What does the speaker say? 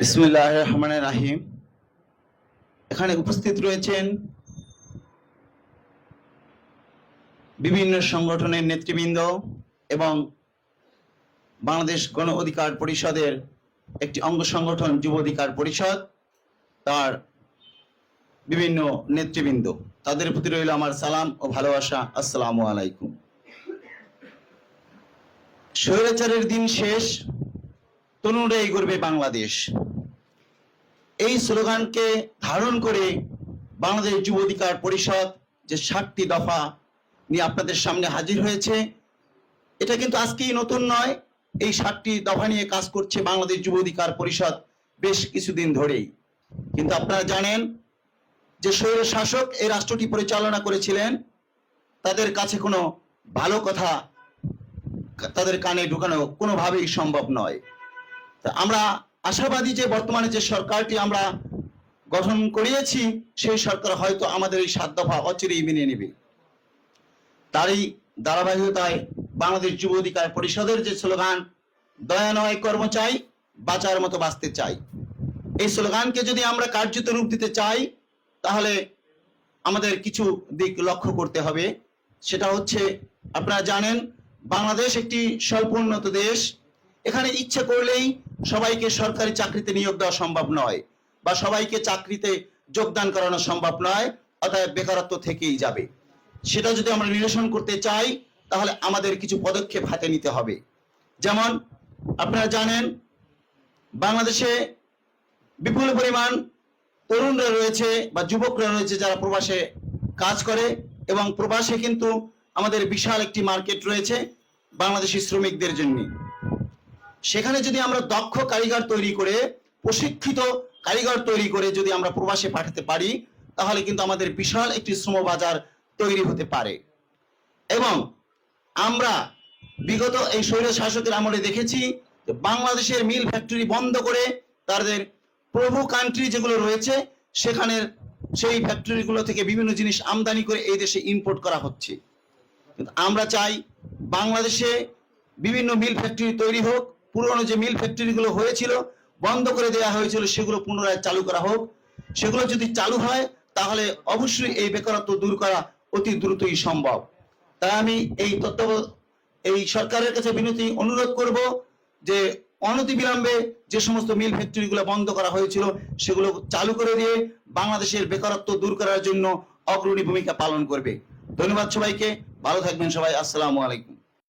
বিসমুল্লাহ রহমান রাহিম এখানে উপস্থিত রয়েছেন বিভিন্ন সংগঠনের নেতৃবৃন্দ এবং বাংলাদেশ গণ অধিকার পরিষদের একটি অঙ্গ সংগঠন, যুব অধিকার পরিষদ, তার বিভিন্ন নেতৃবৃন্দ। তাদের প্রতি রইল আমার সালাম ও ভালোবাসা। আসসালামু আলাইকুম। স্বৈরাচারের দিন শেষ। তরুণরাই গড়বে বাংলাদেশ। এই স্লোগানকে ধারণ করে বাংলাদেশ যুব অধিকার পরিষদ যে ষাটটি দফা নিয়ে আপনাদের সামনে হাজির হয়েছে, এটা কিন্তু আজকেই নতুন নয়। এই ষাটটি দফা নিয়ে কাজ করছে বাংলাদেশ যুব অধিকার পরিষদ বেশ কিছুদিন ধরেই। কিন্তু আপনারা জানেন যে স্বৈর শাসক এই রাষ্ট্রটি পরিচালনা করেছিলেন, তাদের কাছে কোনো ভালো কথা তাদের কানে ঢুকানো কোনোভাবেই সম্ভব নয়। আমরা আশাবাদী যে বর্তমানে যে সরকারটি আমরা গঠন করিয়েছি, সেই সরকার হয়তো আমাদের এই সাত দফা অচিরেই মেনে নেবে। তারই ধারাবাহিকতায় বাংলাদেশ যুব অধিকার পরিষদের যে স্লোগান, দয়া নয় কর্ম চাই, বাঁচার মতো বাঁচতে চাই। এই স্লোগানকে যদি আমরা কার্যত রূপ দিতে চাই, তাহলে আমাদের কিছু দিক লক্ষ্য করতে হবে। সেটা হচ্ছে, আপনারা জানেন, বাংলাদেশ একটি স্বল্প উন্নত দেশ। এখানে ইচ্ছে করলেই সবাইকে সরকারি চাকরিতে নিয়োগ দেওয়া সম্ভব নয় বা সবাইকে চাকরিতে যোগদান করানো সম্ভব নয়, অতএব বেকারত্ব থেকেই যাবে। সেটা যদি আমরা নিরসন করতে চাই, তাহলে আমাদের কিছু পদক্ষেপ হাতে নিতে হবে। যেমন, আপনারা জানেন, বাংলাদেশে বিপুল পরিমাণ তরুণরা রয়েছে বা যুবকরা রয়েছে যারা প্রবাসে কাজ করে এবং প্রবাসে কিন্তু আমাদের বিশাল একটি মার্কেট রয়েছে বাংলাদেশি শ্রমিকদের জন্য। সেখানে যদি আমরা দক্ষ কারিগর তৈরি করে, প্রশিক্ষিত কারিগর তৈরি করে যদি আমরা প্রবাসে পাঠাতে পারি, তাহলে কিন্তু আমাদের বিশাল একটি শ্রম বাজার তৈরি হতে পারে। এবং আমরা বিগত এই স্বৈর শাসকের আমলে দেখেছি বাংলাদেশের মিল ফ্যাক্টরি বন্ধ করে তাদের প্রভু কান্ট্রি যেগুলো রয়েছে, সেখানের সেই ফ্যাক্টরিগুলো থেকে বিভিন্ন জিনিস আমদানি করে এই দেশে ইম্পোর্ট করা হচ্ছে। আমরা চাই বাংলাদেশে বিভিন্ন মিল ফ্যাক্টরি তৈরি হোক পুরনো যে মিল ফ্যাক্টরিগুলো হয়েছিল, বন্ধ করে দেওয়া হয়েছিল, সেগুলো পুনরায় চালু করা হোক। সেগুলো যদি চালু হয়, তাহলে অবশ্যই এই বেকারত্ব দূর করা অতি দ্রুতই সম্ভব। তাই আমি এই তত্ত্ব এই সরকারের কাছে বিনতি, অনুরোধ করব যে অনতি বিলম্বে যে সমস্ত মিল ফ্যাক্টরিগুলো বন্ধ করা হয়েছিল, সেগুলো চালু করে দিয়ে বাংলাদেশের বেকারত্ব দূর করার জন্য অগ্রণী ভূমিকা পালন করবে। ধন্যবাদ সবাইকে। ভালো থাকবেন সবাই। আসসালামু আলাইকুম।